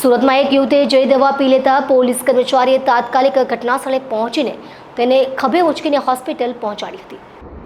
સુરતમાં એક યુવતે જઈ દવા પી લેતા પોલીસ કર્મચારીએ તાત્કાલિક ઘટનાસ્થળે પહોંચીને તેને ખભે ઉચકીને હોસ્પિટલ પહોંચાડી હતી.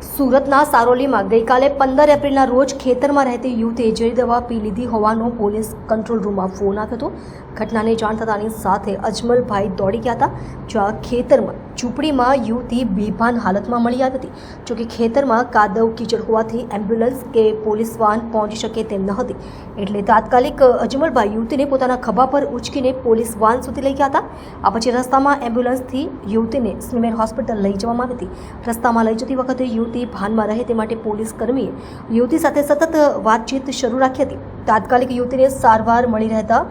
સુરતના સારોલીમાં ગઈકાલે પંદર એપ્રિલના રોજ ખેતરમાં રહેતી યુવતે જઈ દવા પી લીધી હોવાનો પોલીસ કંટ્રોલ રૂમમાં ફોન આવ્યો હતો. ઘટનાની જાણ થતાની સાથે અજમલભાઈ દોડી ગયા હતા, જ્યાં ખેતરમાં ઝૂંપડીમાં યુવતી બેભાન હાલતમાં મળી આવી હતી. જોકે ખેતરમાં કાદવ કીચડ હોવાથી એમ્બ્યુલન્સ કે પોલીસ વાહન પહોંચી શકે તેમ ન હતી. એટલે તાત્કાલિક અજમલભાઈ યુવતીને પોતાના ખભા પર ઉચકીને પોલીસ વાહન સુધી લઈ ગયા હતા. આ પછી રસ્તામાં એમ્બ્યુલન્સથી યુવતીને સ્મીમેર હોસ્પિટલ લઈ જવામાં આવી હતી. રસ્તામાં લઈ જતી વખતે યુવતી ભાનમાં રહે તે માટે પોલીસ કર્મીએ યુવતી સાથે સતત વાતચીત શરૂ રાખી હતી. તાત્કાલિક યુવતીને સારવાર મળી રહેતા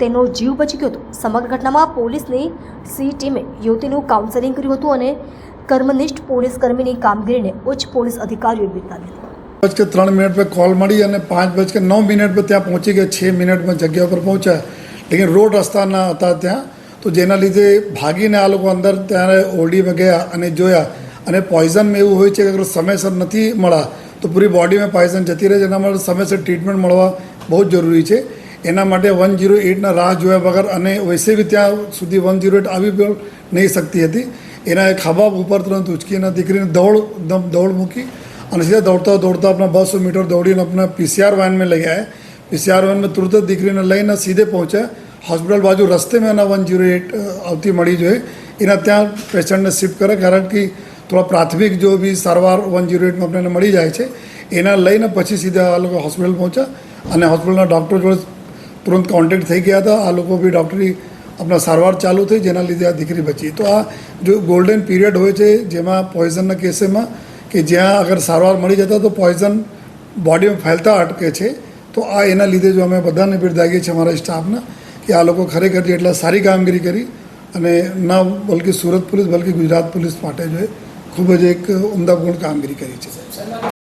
તેનો જીવ બચી ગયો હતો. સમગ્ર ઘટનામાં પોલીસની સી ટીમે યુવતીનું કાઉન્સેલિંગ કર્યું હતું અને કર્મનિષ્ઠ પોલીસ કર્મીની કામગીરીને ઉચ્ચ પોલીસ અધિકારીઓએ બિરદાવી હતી. કે ત્રણ મિનિટ પર કોલ મળી અને પાંચ બજ કે નવ મિનિટ પર ત્યાં પહોંચી ગયા. છ મિનિટમાં જગ્યા પર પહોંચ્યા. લેકિન રોડ રસ્તા ના હતા ત્યાં. તો જેના લીધે ભાગીને આ લોકો અંદર ત્યારે ઓરડીમાં ગયા અને જોયા. અને પોઈઝનમાં એવું હોય છે કે સમયસર નથી મળા તો પૂરી બોડીમાં પોઈઝન જતી રહે જેના માટે સમયસર ટ્રીટમેન્ટ મળવા બહુ જરૂરી છે. એના માટે વન જીરો એટના રાહ જોયા વગર અને વૈસે બી ત્યાં સુધી વન જીરો એટ આવી પણ નહીં શકતી હતી. એના ખાબા ઉપર તરત ઉચકીને દીકરીને દોડ દોડ મૂકી અને સીધા દોડતા દોડતા આપણા બસો મીટર દોડીને આપણે પીસીઆર વાનમાં લઈ આવ્યા પીસીઆર વાનમાં તુરંત જ દીકરીને લઈને સીધે પહોંચ્યા. હોસ્પિટલ બાજુ રસ્તે મેં એના વન ઝીરો એટ આવતી મળી જોઈએ એના ત્યાં પેશન્ટને શિફ્ટ કરે કારણ કે થોડા પ્રાથમિક જો બી સારવાર વન ઝીરો એટમાં આપણને મળી જાય છે. એના લઈને પછી સીધા આ લોકો હોસ્પિટલ પહોંચ્યા અને હોસ્પિટલના ડૉક્ટર જોડે તુરંત કોન્ટેક્ટ થઈ ગયા હતા. આ લોકો બી ડૉક્ટરી આપણા સારવાર ચાલુ થઈ, જેના લીધે આ દીકરી બચી. તો આ જો ગોલ્ડન પીરિયડ હોય છે, જેમાં પોઈઝનના કેસમાં કે જ્યાં અગર સારવાર મળી જતા તો પોઈઝન બોડીમાં ફેલતા અટકે છે. તો આ એના લીધે જો અમે બધાને બિરદાવીએ છીએ અમારા સ્ટાફના કે આ લોકો ખરેખર જે એટલા સારી કામગીરી કરી અને ન બલકે સુરત પોલીસ, બલકે ગુજરાત પોલીસ માટે જો ખૂબ જ એક ઉમદાપૂર્ણ કામગીરી કરી છે.